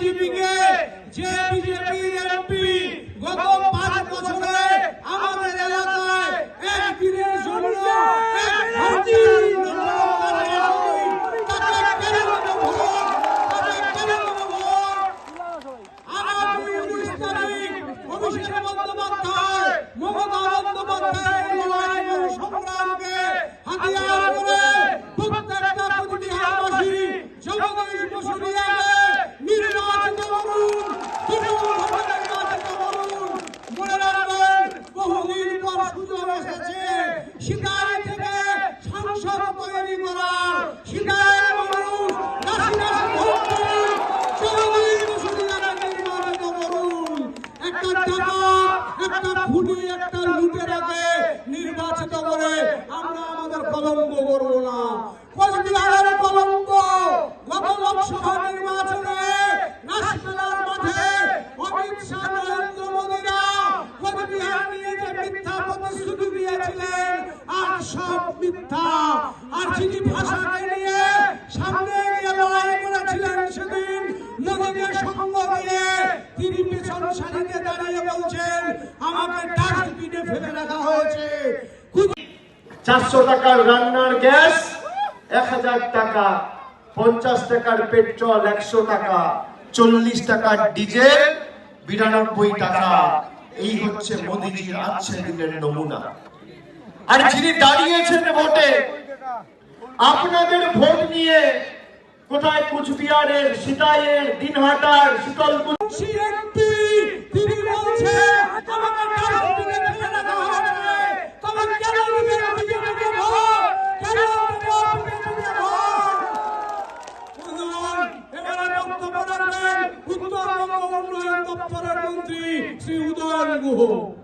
ಬಿಜೆಪಿಗೆ J BJP MP Gautam নির্বাচিত করে আমরা আমাদের কলঙ্ক করব না। কোচবিহারের কলঙ্ক অমিত শাহ, নরেন্দ্র মোদীরা নিয়ে যে মিথ্যা প্রতিশ্রুতি দিয়েছিলেন, আর সব মিথ্যা। আর যিনি ভাষাকে নিয়ে সামনে গিয়ে লড়াই করেছিলেন সেদিন মোদীকে তিনি পেছন সারিতে দাঁড়িয়ে বলছেন চারশো টাকার রান্নার গ্যাস, এক হাজার টাকা, পঞ্চাশ টাকার পেট্রোল, একশো টাকা, চল্লিশ টাকার ডিজেল, বিরানব্বই টাকা। এই হচ্ছে মোদীজির আচ্ছে দিনের নমুনা। আর যিনি দাঁড়িয়েছেন ভোটে, আপনাদের ভোট নিয়ে কোথায় কুচবিহারের, সিতাইয়ের, দিনহাটার, শীতলকুচি 백수유도 아니고